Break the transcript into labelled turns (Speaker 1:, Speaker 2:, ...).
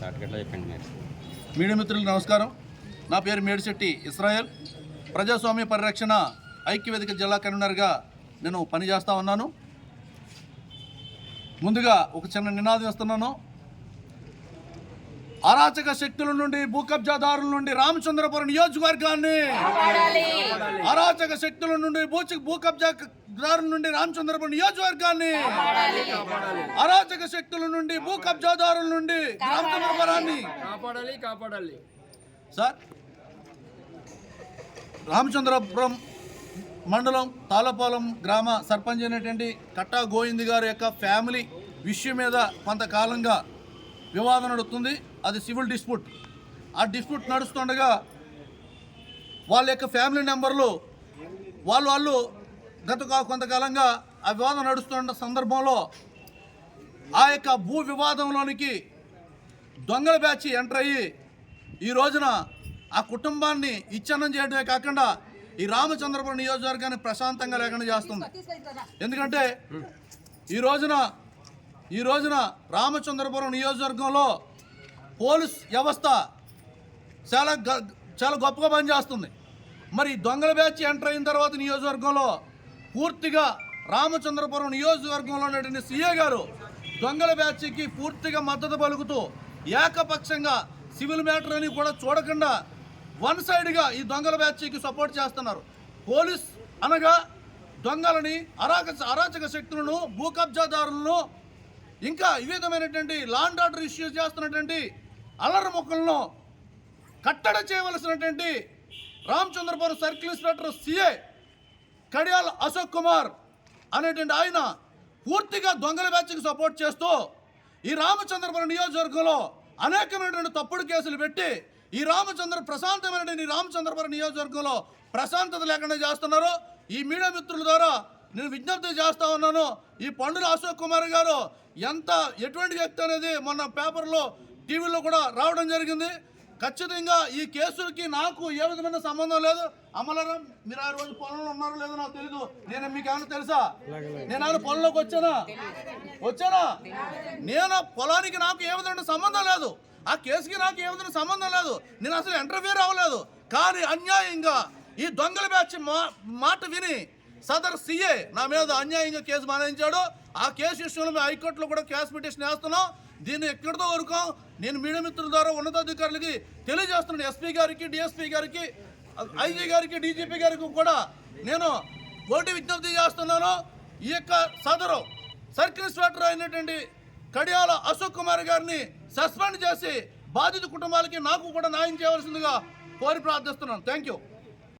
Speaker 1: షార్ట్కట్లో చెప్పండి మీరు
Speaker 2: మీడియా మిత్రులు నమస్కారం. నా పేరు మేడిశెట్టి ఇస్రాయల్. ప్రజాస్వామ్య పరిరక్షణ ఐక్యవేదిక జిల్లా కన్వీనర్గా నేను పనిచేస్తూ ఉన్నాను. ముందుగా ఒక చిన్న నినాదం ఇస్తున్నాను. అరాచక శక్తుల నుండి భూకబ్జాదారుల నుండి రామచంద్రపురం నియోజకవర్గాన్ని అరాచక శక్తుల నుండి భూ భూకబ్జాదారుల నుండి రామచంద్రపురం నియోజకవర్గాన్ని అరాచక శక్తుల నుండి భూ కబ్జాదారుల నుండి రామచంద్రపురాన్ని
Speaker 3: కాపాడాలి కాపాడాలి.
Speaker 2: సార్ రామచంద్రపురం మండలం తాళపాలెం గ్రామ సర్పంచ్ అయినటువంటి కట్టా గోవింద్ గారి యొక్క ఫ్యామిలీ విషయం మీద కొంతకాలంగా వివాదం నడుస్తుంది అది సివిల్ డిస్ప్యూట్ ఆ డిస్ప్యూట్ నడుస్తుండగా వాళ్ళ యొక్క ఫ్యామిలీ నెంబర్లు వాళ్ళు వాళ్ళు గత కొంతకాలంగా ఆ వివాదం నడుస్తున్న సందర్భంలో ఆ యొక్క భూ వివాదంలోనికి దొంగల బ్యాచ్ ఎంటర్ అయ్యి ఈ రోజున ఆ కుటుంబాన్ని ఇచ్చన్నం చేయడమే కాకుండా ఈ రామచంద్రపురం నియోజకవర్గాన్ని ప్రశాంతంగా లేకుండా చేస్తుంది. ఎందుకంటే ఈ రోజున ఈ రోజున రామచంద్రపురం నియోజకవర్గంలో పోలీస్ వ్యవస్థ చాలా గ- చాలా గొప్పగా పనిచేస్తుంది. మరి దొంగల బ్యాచ్ ఎంటర్ అయిన తర్వాత నియోజకవర్గంలో పూర్తిగా రామచంద్రపురం నియోజకవర్గంలో ఉన్నటువంటి సీఏ గారు దొంగల బ్యాచ్కి పూర్తిగా మద్దతు పలుకుతూ ఏకపక్షంగా సివిల్ మ్యాటర్ అని కూడా చూడకుండా వన్ సైడ్గా ఈ దొంగల బ్యాచ్కి సపోర్ట్ చేస్తున్నారు. పోలీస్ అనగా దొంగలని అరాక అరాచక శక్తులను భూకబ్జాదారులను ఇంకా ఈ విధమైనటువంటి లాండ్ ఆర్డర్ ఇష్యూ చేస్తున్నటువంటి అల్లరి మొక్కలను కట్టడ చేయవలసినటువంటి Ramachandrapuram circle inspector CA Kadiyal Ashok Kumar అనేటువంటి ఆయన పూర్తిగా దొంగల బ్యాచ్కి సపోర్ట్ చేస్తూ ఈ రామచంద్రపురం నియోజకవర్గంలో అనేకమైనటువంటి తప్పుడు కేసులు పెట్టి ఈ రామచంద్ర ప్రశాంతమైనటువంటి రామచంద్రపురం నియోజకవర్గంలో ప్రశాంతత లేకుండా చేస్తున్నారు. ఈ మీడియా మిత్రుల ద్వారా నేను విజ్ఞప్తి చేస్తా ఉన్నాను ఈ పండుగ అశోక్ కుమార్ గారు ఎంత ఎటువంటి వ్యక్తి అనేది మొన్న పేపర్లో టీవీలో కూడా రావడం జరిగింది. ఖచ్చితంగా ఈ కేసులకి నాకు ఏ విధమైన సంబంధం లేదు. అమలారాం మీరు ఆ రోజు పొలంలో ఉన్నారో లేదో నాకు తెలీదు. నేను మీకు ఏమైనా తెలుసా? నేను ఆయన పొలంలోకి వచ్చానా? వచ్చానా? నేను పొలానికి నాకు ఏ విధమైన సంబంధం లేదు. ఆ కేసుకి నాకు ఏ విధమైన సంబంధం లేదు. నేను అసలు ఇంటర్వ్యూర్ అవ్వలేదు. కానీ అన్యాయంగా ఈ దొంగల బ్యాచ్ మా- మాట విని సదర్ సీఏ నా మీద అన్యాయంగా కేసు మానేయించాడు. ఆ కేసు విషయంలో మేము హైకోర్టులో కూడా క్యాష్ పిటిషన్ వేస్తున్నాం. దీన్ని ఎక్కడితో వరకు నేను మీడియా మిత్రుల ద్వారా ఉన్నతాధికారులకి తెలియజేస్తున్నాను. ఎస్పీ గారికి డిఎస్పీ గారికి ఐజీ గారికి డీజీపీ గారికి కూడా నేను ఓటు విజ్ఞప్తి చేస్తున్నాను. ఈ యొక్క సదరు సర్కిల్ ఇన్స్పెక్టర్ అయినటువంటి కడియాల అశోక్ కుమార్ గారిని సస్పెండ్ చేసి బాధిత కుటుంబాలకి నాకు కూడా న్యాయం చేయవలసిందిగా కోరి ప్రార్థిస్తున్నాను. Thank you